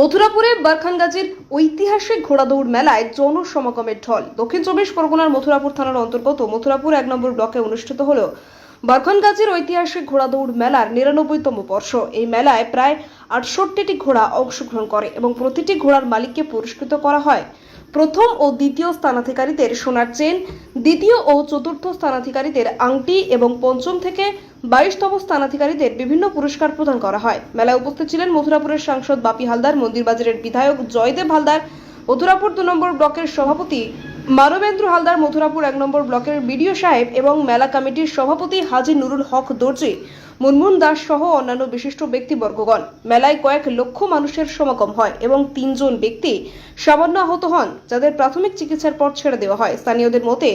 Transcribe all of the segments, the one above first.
মথুরাপুরে বারখানগাজির ঐতিহাসিক ঘোড়াদৌড় মেলায় জনসমাগমের ঢল। দক্ষিণ চব্বিশ পরগনার মথুরাপুর থানার অন্তর্গত মথুরাপুর এক নম্বর ব্লকে অনুষ্ঠিত হল বারখানগাজির ঐতিহাসিক ঘোড়াদৌড় মেলার নিরানব্বইতম বর্ষ। এই মেলায় প্রায় আটষট্টিটি ঘোড়া অংশগ্রহণ করে এবং প্রতিটি ঘোড়ার মালিককে পুরস্কৃত করা হয়। প্রথম ও দ্বিতীয় স্থানাধিকারীদের সোনার চেন দ্বিতীয় ও চতুর্থ স্থানাধিকারীদের আংটি এবং পঞ্চম থেকে বাইশতম স্থানাধিকারীদের বিভিন্ন পুরস্কার প্রদান করা হয়। মেলায় উপস্থিত ছিলেন মথুরাপুরের সাংসদ বাপি হালদার, মন্দিরবাজারের বিধায়ক জয়দেব হালদার, মথুরাপুর দু নম্বর ব্লকের সভাপতি মানবেন্দ্র হালদার মথুরাপুর এক নম্বর ব্লকের বিডিও সাহেব এবং মেলা কমিটির সভাপতি হাজি নুরুল হক দর্জি, মুনমুন দাস সহ অন্যান্য বিশিষ্ট ব্যক্তিবর্গগণ। মেলায় কয়েক লক্ষ মানুষের সমাগম হয় এবং তিনজন ব্যক্তি সামান্য আহত হন, যাদের প্রাথমিক চিকিৎসার পর ছেড়ে দেওয়া হয়। স্থানীয়দের মতে,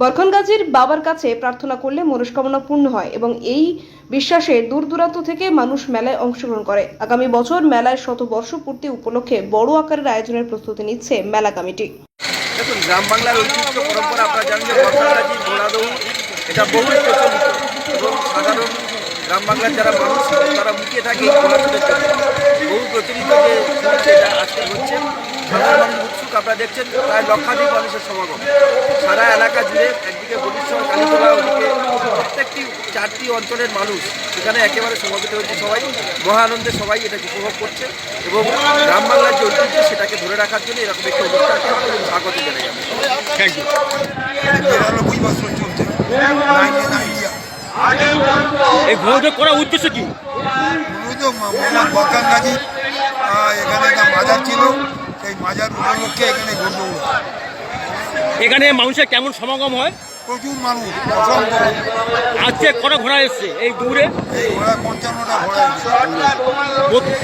বরখানগাজীর বাবার কাছে প্রার্থনা করলে মনস্কামনা পূর্ণ হয় এবং এই বিশ্বাসে দূর দূরান্ত থেকে মানুষ মেলায় অংশগ্রহণ করে। আগামী বছর মেলায় শতবর্ষ পূর্তি উপলক্ষে বড় আকারের আয়োজনের প্রস্তুতি নিচ্ছে মেলা কমিটি। দেখুন, গ্রাম বাংলার ঐতিহ্য পরম্পরা, আপনারা জানেন যে ঘোড়া দৌড় এটা বহু প্রচলিত এবং সাধারণ গ্রাম বাংলার যারা মানুষ তারা মুখিয়ে থাকে বহু প্রচলিত যে আজকে হচ্ছে সাধারণ উৎসুক আপনারা দেখছেন, প্রায় লক্ষাধিক মানুষের সমাগম। সারা এলাকা জুড়ে একদিকে বরিশাল কালীতলা, ওদিকে প্রত্যেকটি চারটি অঞ্চলের মানুষ এখানে একেবারে সমাবেত হয়েছে সবাই। মহা আনন্দে সবাই এটাকে উপভোগ করছে এবং গ্রাম বাংলার যে ঐতিহ্য ধরে রাখার জন্য এরকম একটি অনুষ্ঠানকে স্বাগত জানাই আমি। থ্যাংক ইউ নিরানব্বই বছর চলছে। নাইনটিন আইডিয়া এই করার উদ্দেশ্য কি? এখানে একটা মাজার ছিল। সেই মাজার উপলক্ষে এখানে এখানে মানুষের কেমন সমাগম হয়? প্রচুর মানুষ আজকে কটা ঘোড়া এসছে এই দূরে।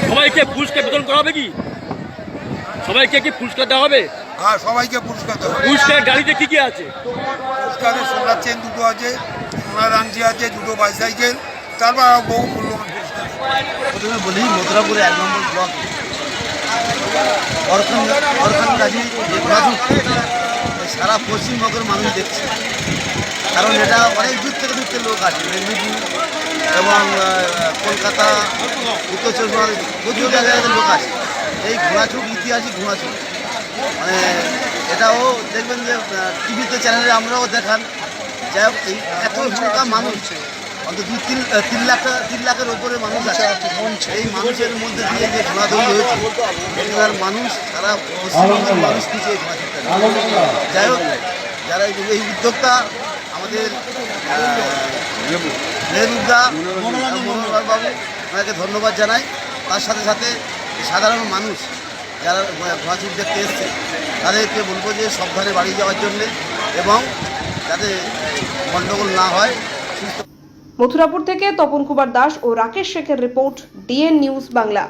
সবাইকে পুরস্কার বিতরণ করা হবে কি? সবাইকে কি পুরস্কার দেওয়া হবে? হ্যাঁ সবাইকে পুরস্কার দেওয়া হয়। পুরস্কার গাড়িতে কি কি আছে? পুরস্কারে সোনার চেন দুটো আছে সোনার আংটি আছে দুটো বাইসাইকেল তারপর আরও বহু মূল্যবান পুরস্কার। প্রথমে বলি মথুরাপুরে এক নম্বর ব্লক। অরখান অরখান গাজী যে ঘোড়াঝুঁক সারা পশ্চিমবঙ্গের মানুষ দেখছে। কারণ এটা অনেক দূর থেকে দূর থেকে লোক আসে মেদিনীপুর এবং কলকাতা উত্তর চব্বিশ পরগনা প্রচুর জায়গায় লোক আসে। এই ঘোড়াছুট ইতিহাসিক ঘোড়াছুট মানে এটাও দেখবেন যে টিভিতে চ্যানেলে আমরাও দেখান। যাই হোক, এই এত সংখ্যা মানুষ, অন্তত দুই, তিন তিন লাখ, তিন লাখের ওপরে মানুষ আছে। এই মানুষের মধ্যে দিয়ে যে ঘোড়াদৌড়ি হয়েছে, এখানকার মানুষ সারা পশ্চিমবঙ্গের মানুষ ঘোড়াদৌড়িটা যাই হোক, যারা এই- উদ্যোক্তা, আমাদের মেহবুবদা মনোহর বাবু, ওনাকে ধন্যবাদ জানাই। তার সাথে সাথে সাধারণ মানুষ যারা ঘোড়াছুট দেখতে এসছে, তাদেরকে বলব যে সব সাবধানে বাড়ি যাওয়ার জন্যে এবং যাতে গণ্ডগোল না হয় মথুরাপুর থেকে তপন কুমার দাস ও রাকেশ শেখের রিপোর্ট ডিএন নিউজ বাংলা।